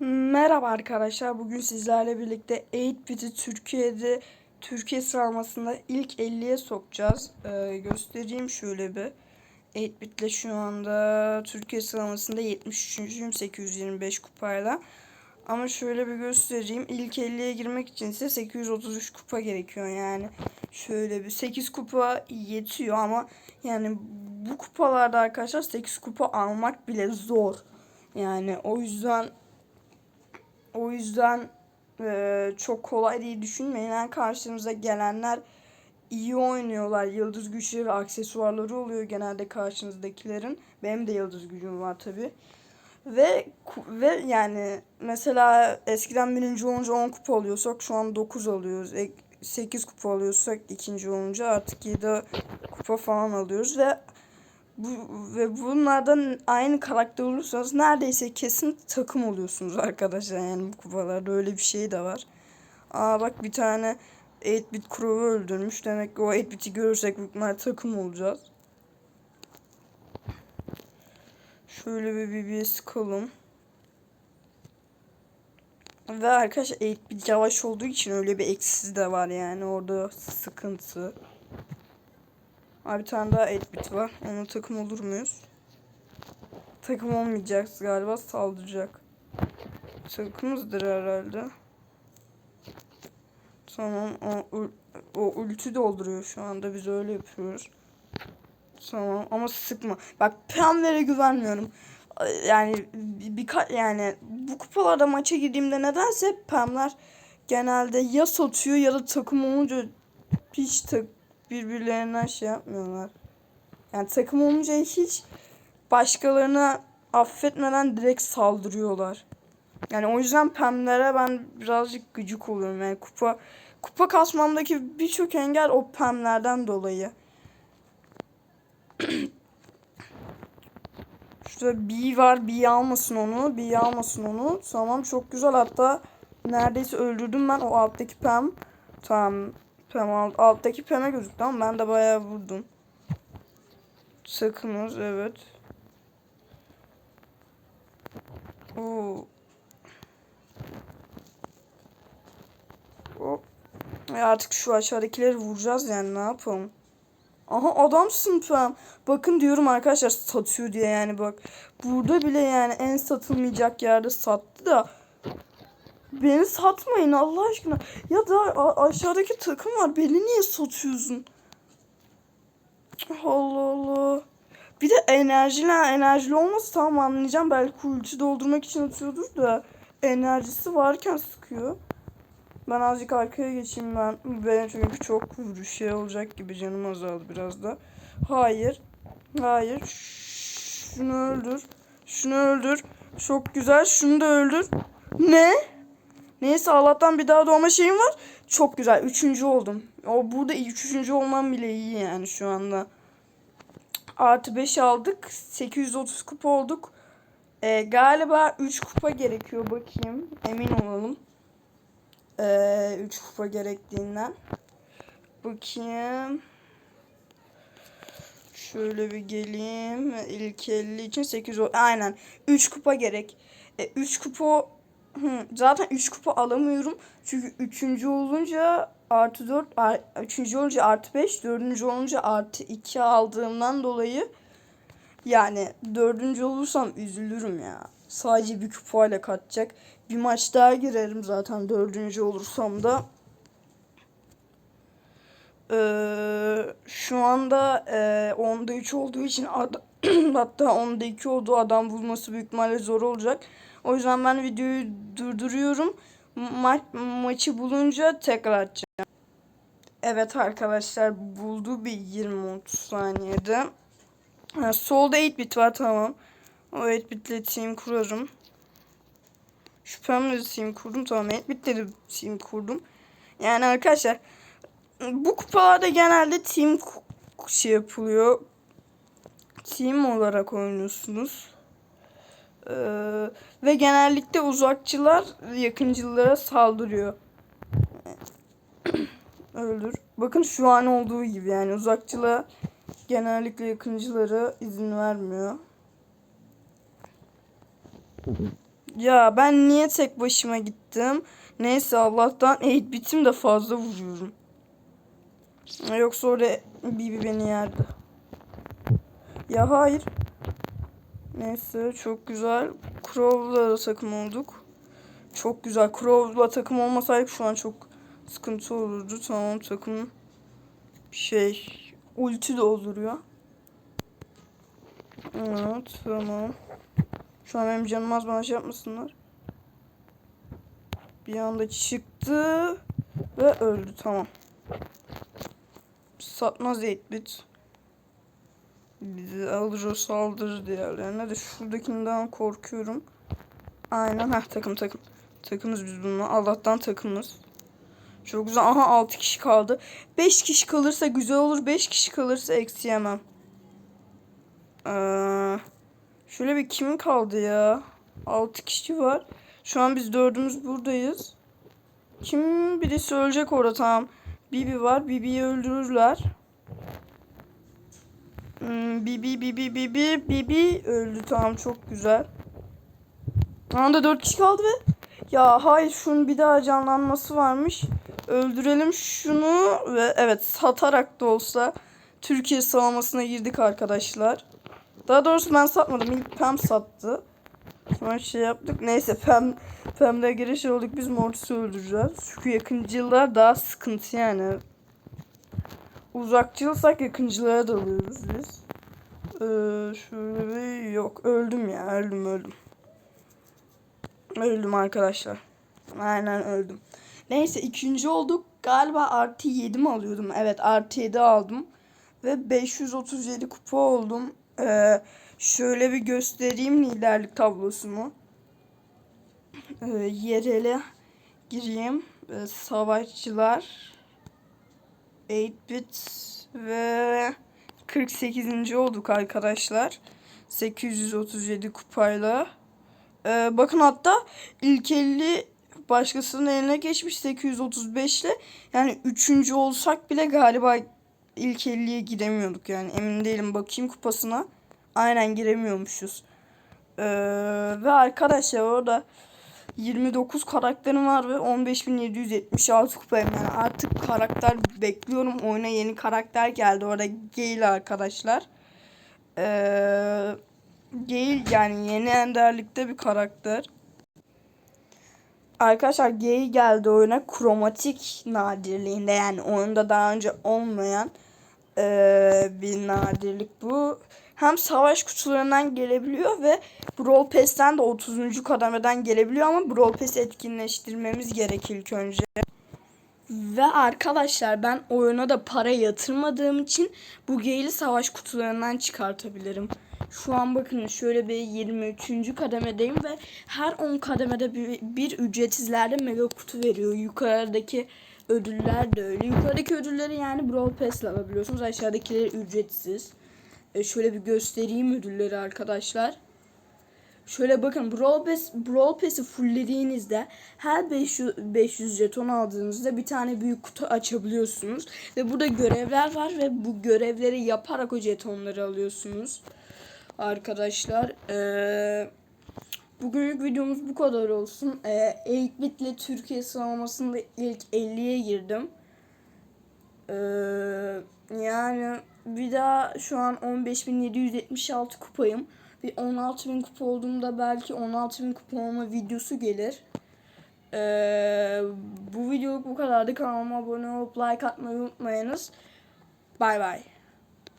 Merhaba arkadaşlar. Bugün sizlerle birlikte 8-bit'i Türkiye'de Türkiye sıralamasında ilk 50'ye sokacağız. Ee, göstereyim şöyle bir. 8-bit'le şu anda Türkiye sıralamasında 73. 825 kupayla. Ama şöyle bir göstereyim. İlk 50'ye girmek için ise 833 kupa gerekiyor yani. Şöyle bir 8 kupa yetiyor ama yani bu kupalarda arkadaşlar 8 kupa almak bile zor. Yani o yüzden o yüzden e, çok kolay değil düşünmeyin. Yani karşınıza gelenler iyi oynuyorlar. Yıldız güçleri ve aksesuarları oluyor genelde karşınızdakilerin. Benim de yıldız gücüm var tabi. Ve ve yani mesela eskiden birinci olunca 10 kupa alıyorsak şu an 9 alıyoruz. 8 kupa alıyorsak ikinci olunca artık 7 kupa falan alıyoruz ve bu ve bunlardan aynı karakter olursanız neredeyse kesin takım oluyorsunuz arkadaşlar yani bu kupalarda öyle bir şey de var. Aa bak bir tane 8-bit Crow'u öldürmüş. Demek ki o 8-bit'i görürsek büyük takım olacağız. Şöyle bir BB sıkalım. Ve arkadaşlar 8-bit yavaş olduğu için öyle bir eksisi de var yani orada sıkıntı. Abi bir tane daha 8-bit var. Ona takım olur muyuz? Takım olmayacağız galiba saldıracak. Takımızdır herhalde. Tamam o, o ulti dolduruyor şu anda biz öyle yapıyoruz. Tamam ama sıkma. Bak Pam'lere güvenmiyorum. Yani birkaç yani bu kupalarda maça girdiğimde nedense Pam'ler genelde ya satıyor ya da takım olunca hiç tak birbirlerinden şey yapmıyorlar. Yani takım olunca hiç başkalarına affetmeden direkt saldırıyorlar. Yani o yüzden pemlere ben birazcık gıcık oluyorum. Yani kupa kupa kasmamdaki birçok engel o pemlerden dolayı. Şurada B var. B almasın onu. B almasın onu. Tamam çok güzel hatta neredeyse öldürdüm ben o alttaki pem. Tamam. Pem alt, alttaki peme gözüktü ama ben de bayağı vurdum. Sakınız evet. Oo. Hop. Ya artık şu aşağıdakileri vuracağız yani ne yapalım. Aha adamsın Pem. Bakın diyorum arkadaşlar satıyor diye yani bak. Burada bile yani en satılmayacak yerde sattı da. Beni satmayın Allah aşkına. Ya da aşağıdaki takım var. Beni niye satıyorsun? Allah Allah. Bir de enerjili enerjili olması tamam anlayacağım. Belki ulti doldurmak için atıyordur da enerjisi varken sıkıyor. Ben azıcık arkaya geçeyim ben. Benim çünkü çok şey olacak gibi canım azaldı biraz da. Hayır. Hayır. Şunu öldür. Şunu öldür. Çok güzel. Şunu da öldür. Ne? Neyse Allah'tan bir daha doğma şeyim var. Çok güzel. Üçüncü oldum. O burada üçüncü olmam bile iyi yani şu anda. Artı 5 aldık. 830 kupa olduk. Ee, galiba 3 kupa gerekiyor bakayım. Emin olalım. Ee, 3 kupa gerektiğinden. Bakayım. Şöyle bir geleyim. İlk 50 için 800 aynen 3 kupa gerek. 3 e, kupa Hı, zaten 3 kupa alamıyorum. Çünkü 3. olunca artı 4, 3. olunca artı 5, 4. olunca artı 2 aldığımdan dolayı yani 4. olursam üzülürüm ya. Sadece bir kupayla kaçacak. Bir maç daha girerim zaten 4. olursam da. Ee, şu anda e, 10'da 3 olduğu için hatta 10'da 2 olduğu adam bulması büyük ihtimalle zor olacak. O yüzden ben videoyu durduruyorum. Ma maçı bulunca tekrar açacağım. Evet arkadaşlar buldu bir 20-30 saniyede. Ha, solda 8 bit var tamam. O 8 bitle team kurarım. Şüphemle team kurdum tamam 8 bitle de team kurdum. Yani arkadaşlar bu kupalarda genelde team şey yapılıyor. Team olarak oynuyorsunuz. Ee, ve genellikle uzakçılar yakıncılara saldırıyor. Öldür. Bakın şu an olduğu gibi yani uzakçılar genellikle yakıncılara izin vermiyor. Ya ben niye tek başıma gittim? Neyse Allah'tan 8 bitim de fazla vuruyorum. Yoksa orada Bibi beni yerdi. Ya hayır. Neyse çok güzel. Crow'la da takım olduk. Çok güzel. Crow'la takım olmasaydık şu an çok sıkıntı olurdu. Tamam takım şey ulti dolduruyor. Evet tamam. Şu an benim canım az bana şey yapmasınlar. Bir anda çıktı ve öldü tamam. Satmaz 8-bit. Bizi alır o saldırır diğerlerine de şuradakinden korkuyorum. Aynen heh takım takım. Takımız biz bununla. Allah'tan takımız. Çok güzel. Aha 6 kişi kaldı. 5 kişi kalırsa güzel olur. 5 kişi kalırsa eksi yemem. Ee, şöyle bir kim kaldı ya? 6 kişi var. Şu an biz dördümüz buradayız. Kim birisi ölecek orada tamam. Bibi var. Bibi'yi öldürürler. Hmm, Bibi Bibi Bibi Bibi öldü tamam çok güzel. Anda 4 kişi kaldı ve ya hayır şunun bir daha canlanması varmış. Öldürelim şunu ve evet satarak da olsa Türkiye savunmasına girdik arkadaşlar. Daha doğrusu ben satmadım. İlk Pem sattı. Sonra şey yaptık. Neyse Pem Pem'le giriş olduk. Biz Mortis'i öldüreceğiz. Çünkü yakıncılar daha sıkıntı yani. Uzakçılsak yakıncılara dalıyoruz biz. Ee, şöyle bir yok. Öldüm ya. Öldüm öldüm. Öldüm arkadaşlar. Aynen öldüm. Neyse ikinci olduk. Galiba artı 7 mi alıyordum? Evet artı 7 aldım. Ve 537 kupa oldum. Ee, şöyle bir göstereyim liderlik tablosunu. Ee, yerele gireyim. Ee, savaşçılar 8-bit ve 48. olduk arkadaşlar. 837 kupayla. Ee, bakın hatta ilk 50 başkasının eline geçmiş 835 ile. Yani üçüncü olsak bile galiba ilk 50'ye giremiyorduk yani. Emin değilim bakayım kupasına. Aynen giremiyormuşuz. Ee, ve arkadaşlar orada 29 karakterim var ve 15.776 kupayım. Yani artık karakter bekliyorum. Oyuna yeni karakter geldi. Orada Gale arkadaşlar. Ee, Gale yani yeni enderlikte bir karakter. Arkadaşlar Gale geldi oyuna kromatik nadirliğinde yani oyunda daha önce olmayan ee, bir nadirlik bu. Hem savaş kutularından gelebiliyor ve Brawl Pass'ten de 30. kademeden gelebiliyor ama Brawl Pass etkinleştirmemiz gerek ilk önce. Ve arkadaşlar ben oyuna da para yatırmadığım için bu Gale'i savaş kutularından çıkartabilirim. Şu an bakın şöyle bir 23. kademedeyim ve her 10 kademede bir, bir ücretsizlerde mega kutu veriyor. Yukarıdaki ödüller de öyle. Yukarıdaki ödülleri yani Brawl Pass ile alabiliyorsunuz. Aşağıdakileri ücretsiz. E şöyle bir göstereyim ödülleri arkadaşlar. Şöyle bakın Brawl Pass, Brawl Pass'i fulllediğinizde her 500, 500 jeton aldığınızda bir tane büyük kutu açabiliyorsunuz. Ve burada görevler var ve bu görevleri yaparak o jetonları alıyorsunuz. Arkadaşlar ee, bugünlük videomuz bu kadar olsun. Ee, 8-bit ile Türkiye sıralamasında ilk 50'ye girdim. Ee, yani bir daha şu an 15.776 kupayım. Bir 16.000 kupa olduğumda belki 16.000 kupa olma videosu gelir. Ee, bu videoluk bu kadardı. Kanalıma abone olup like atmayı unutmayınız. Bay bay.